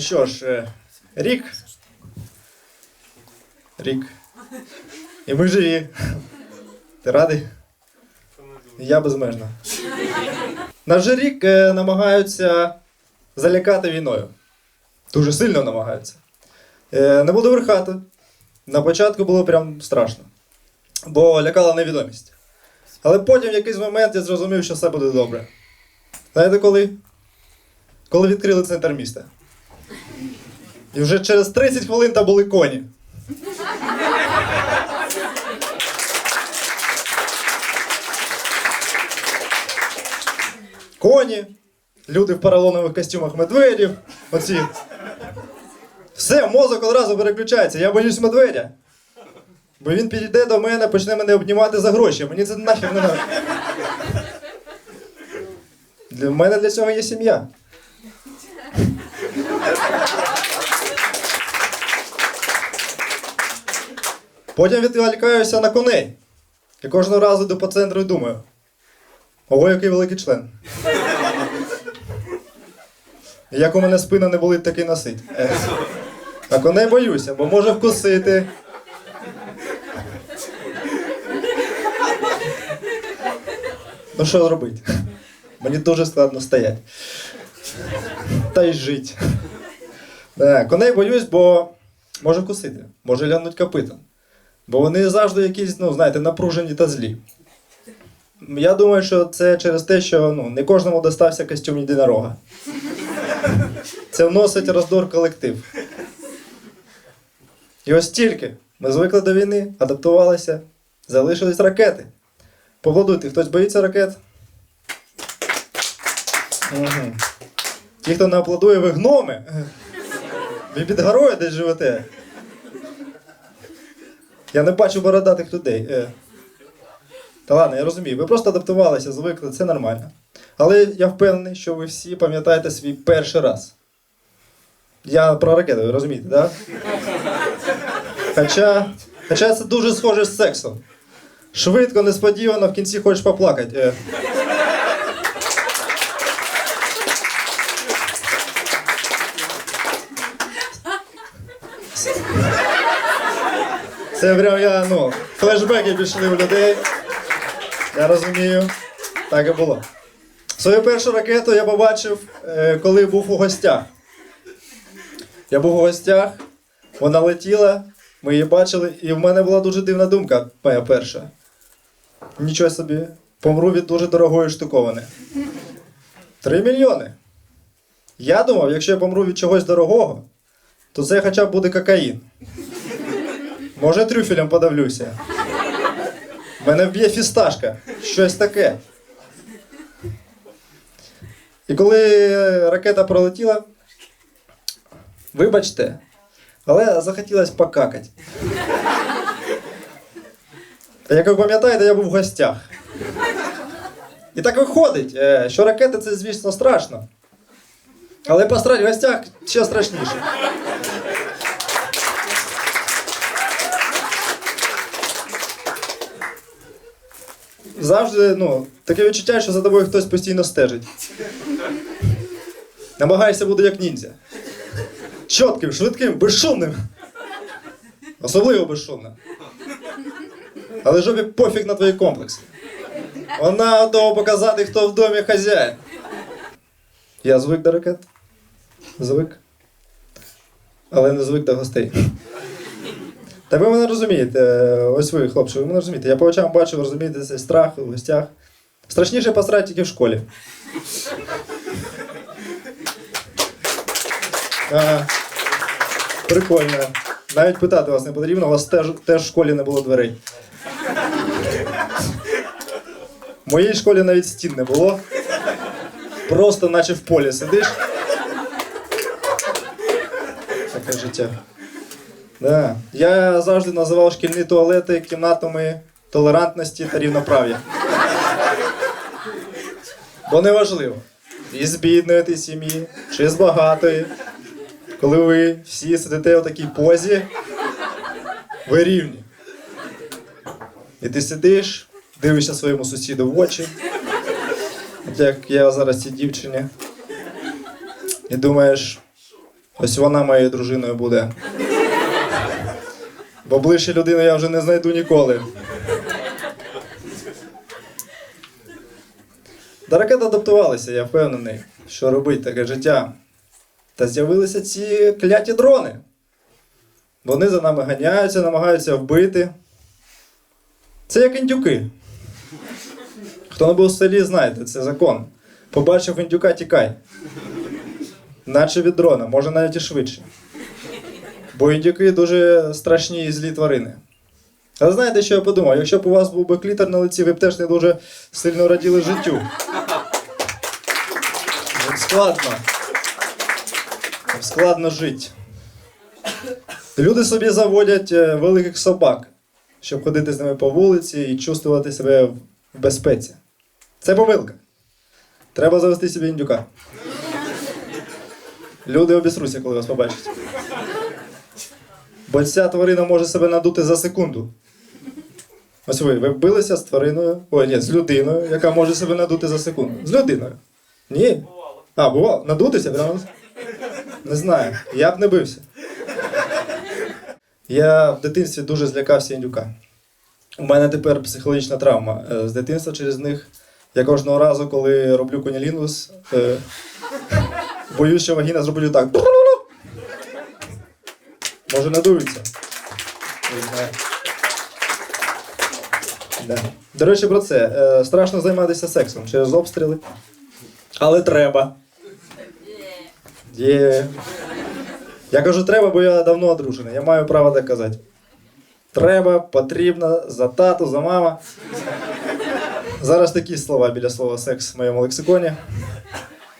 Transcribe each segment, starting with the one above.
Ну що ж, е, рік. Рік. І ми живі. Ти радий? Я безмежно. Нас вже рік е, намагаються залякати війною. Дуже сильно намагаються. Е, не буду верхати. На початку було прям страшно. Бо лякала невідомість. Але потім в якийсь момент я зрозумів, що все буде добре. Знаєте коли? Коли відкрили центр міста. І вже через 30 хвилин там були коні. Коні, люди в поролонових костюмах медведів. Оці. Все, мозок одразу переключається. Я боюсь медведя. Бо він підійде до мене, почне мене обнімати за гроші. Мені це нахер не треба. Для мене для цього є сім'я. Потім відволікаюся на коней. І кожного разу йду по центру і думаю. Ого, який великий член. Як у мене спина не болить, так і носить. Е. А коней боюся, бо може вкусити. Ну що робити? Мені дуже складно стояти. Та й жить. Е, Коней боюсь, бо може вкусити, може лягнуть копитом. Бо вони завжди якісь, ну, знаєте, напружені та злі. Я думаю, що це через те, що ну, не кожному достався костюм єдинорога. Це вносить роздор колектив. І ось тільки ми звикли до війни, адаптувалися, залишились ракети. Поголодуйте, хтось боїться ракет? Угу. Ті, хто не аплодує, ви гноми. Ви під десь живете. Я не бачу бородатих людей. Е. Та ладно, я розумію. Ви просто адаптувалися, звикли, це нормально. Але я впевнений, що ви всі пам'ятаєте свій перший раз. Я про ракети, ви розумієте, так? Хоча, хоча це дуже схоже з сексом. Швидко, несподівано, в кінці хочеш поплакати. Е. Це прям я, ну, флешбеки пішли у людей. Я розумію. Так і було. Свою першу ракету я побачив, е, коли був у гостях. Я був у гостях, вона летіла, ми її бачили, і в мене була дуже дивна думка, моя перша. Нічого собі, помру від дуже дорогої штуковини. Три мільйони. Я думав, якщо я помру від чогось дорогого, то це хоча б буде кокаїн. Може, трюфелем подавлюся. Мене вб'є фісташка. Щось таке. І коли ракета пролетіла, вибачте, але захотілося покакати. Як ви пам'ятаєте, я був в гостях. І так виходить, е, що ракети це, звісно, страшно. Але посрать в гостях ще страшніше. Завжди, ну, таке відчуття, що за тобою хтось постійно стежить. Намагаєшся бути як ніндзя. Чітким, швидким, безшумним. Особливо безшумним. Але жопі пофіг на твої комплекси. Вона готова показати, хто в домі хазяїн. Я звик до ракет. Звик. Але не звик до гостей. Та ви мене розумієте, ось ви, хлопці, ви мене розумієте. Я по очам бачу, розумієте, цей страх у гостях. Страшніше посрати тільки в школі. Ага. Прикольно. Навіть питати вас не потрібно, у вас теж, теж в школі не було дверей. В моїй школі навіть стін не було. Просто наче в полі сидиш. Таке життя. Да. Я завжди називав шкільні туалети кімнатами толерантності та рівноправ'я. Бо неважливо, із бідної ти сім'ї чи з багатої. Коли ви всі сидите в такій позі, ви рівні. І ти сидиш, дивишся своєму сусіду в очі, от як я зараз цій дівчині, і думаєш, Ось вона моєю дружиною буде. Бо ближче людину я вже не знайду ніколи. До ракет адаптувалися, я впевнений, що робить таке життя. Та з'явилися ці кляті дрони. Вони за нами ганяються, намагаються вбити. Це як індюки. Хто не був в селі, знаєте, це закон. Побачив індюка, тікай. Наче від дрона, може навіть і швидше. Бо індюки дуже страшні і злі тварини. Але знаєте, що я подумав? Якщо б у вас був би клітер на лиці, ви б теж не дуже сильно раділи життю. Складно. Складно жити. Люди собі заводять е, великих собак, щоб ходити з ними по вулиці і чувствувати себе в безпеці. Це помилка. Треба завести собі індюка. Люди обісруться, коли вас побачать. Бо ця тварина може себе надути за секунду. Ось ви, ви билися з твариною, ой, ні, з людиною, яка може себе надути за секунду. З людиною. Ні? А, бувало. Надутися прямо? Не знаю. Я б не бився. Я в дитинстві дуже злякався індюка. У мене тепер психологічна травма е, з дитинства через них. Я кожного разу, коли роблю конілінгус, е, боюсь, що вагіна зроблю так. Може надується. Не знаю. До речі, про це. Е, страшно займатися сексом через обстріли. Але треба. Є. Я кажу, треба, бо я давно одружений. Я маю право так казати. Треба, потрібно, за тату, за мама. Зараз такі слова біля слова секс в моєму лексиконі.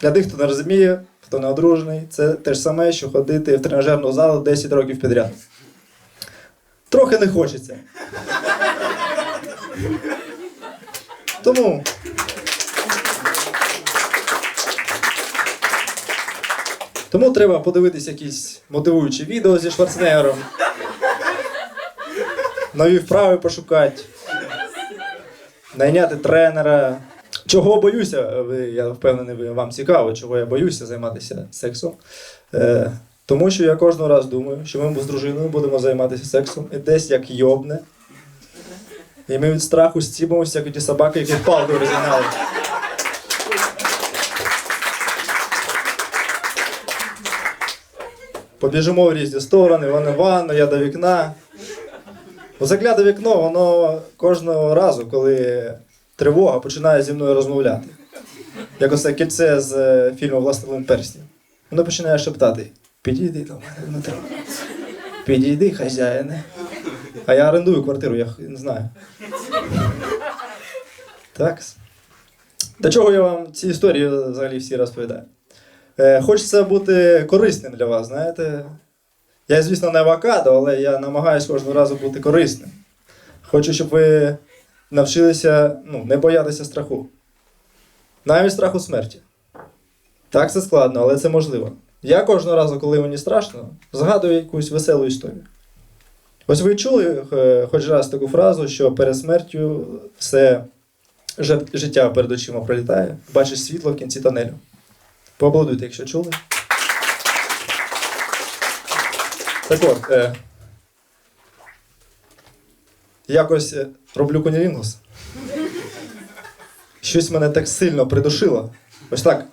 Для тих, хто не розуміє, хто не одружений, це те ж саме, що ходити в тренажерну залу 10 років підряд. Трохи не хочеться. Тому. Тому треба подивитись якісь мотивуючі відео зі Шварценеггером. Нові вправи пошукати. Найняти тренера. Чого боюся, ви, я впевнений, вам цікаво, чого я боюся займатися сексом. Е, тому що я кожного раз думаю, що ми з дружиною будемо займатися сексом і десь як йобне. І ми від страху стібимося, як ті собаки, які палкою розігнали. Побіжимо в різні сторони, вони в ванну, я до вікна. Оце вікно, воно кожного разу, коли тривога починає зі мною розмовляти. Як оце кільце з е, фільму Властелин перснів. Воно починає шептати: підійди до мене внутрі. Підійди, хазяїне. А я орендую квартиру, я не знаю. Так. До чого я вам ці історії взагалі всі розповідаю? Е, хочеться бути корисним для вас, знаєте. Я, звісно, не авокадо, але я намагаюся кожного разу бути корисним. Хочу, щоб ви навчилися ну, не боятися страху. Навіть страху смерті. Так, це складно, але це можливо. Я кожного разу, коли мені страшно, згадую якусь веселу історію. Ось ви чули е, хоч раз таку фразу, що перед смертю все життя перед очима пролітає, бачиш світло в кінці тонелю. Поаплодуйте, якщо чули. Так от, е, якось е, роблю конілінгус. Щось мене так сильно придушило. Ось так.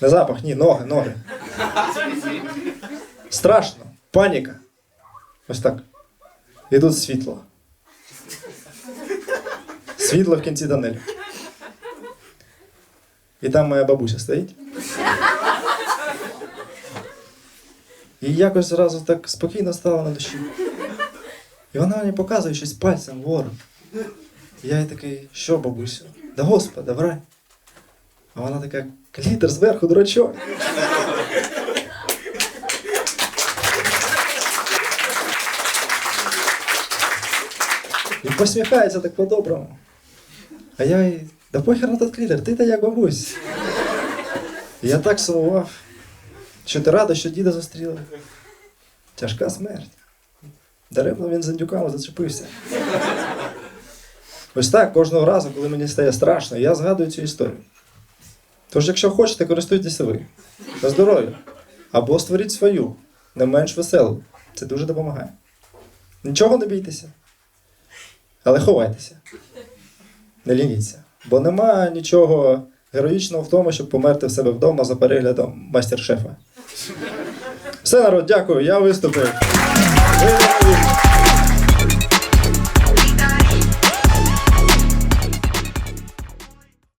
Не запах, ні, ноги, ноги. Страшно, паніка. Ось так. І тут світло. Світло в кінці тонелю. І там моя бабуся стоїть. І якось зразу так спокійно стало на душі. І вона мені показує щось пальцем вгору. Я їй такий, що бабусю? Да господа, врай. А вона така, клітер зверху, дурачок. І посміхається так по-доброму. А я їй, да похер на тот клітер, ти та як бабусь. І я так сумував. Що ти рада, що діда зустріла? Тяжка смерть. Даремно він за дюками зачепився. Ось так кожного разу, коли мені стає страшно, я згадую цю історію. Тож, якщо хочете, користуйтеся ви. На здоров'я. Або створіть свою, не менш веселу. Це дуже допомагає. Нічого не бійтеся. Але ховайтеся. Не лініться. Бо нема нічого героїчного в тому, щоб померти в себе вдома за переглядом майстер-шефа. Все, народ, дякую, я виступив.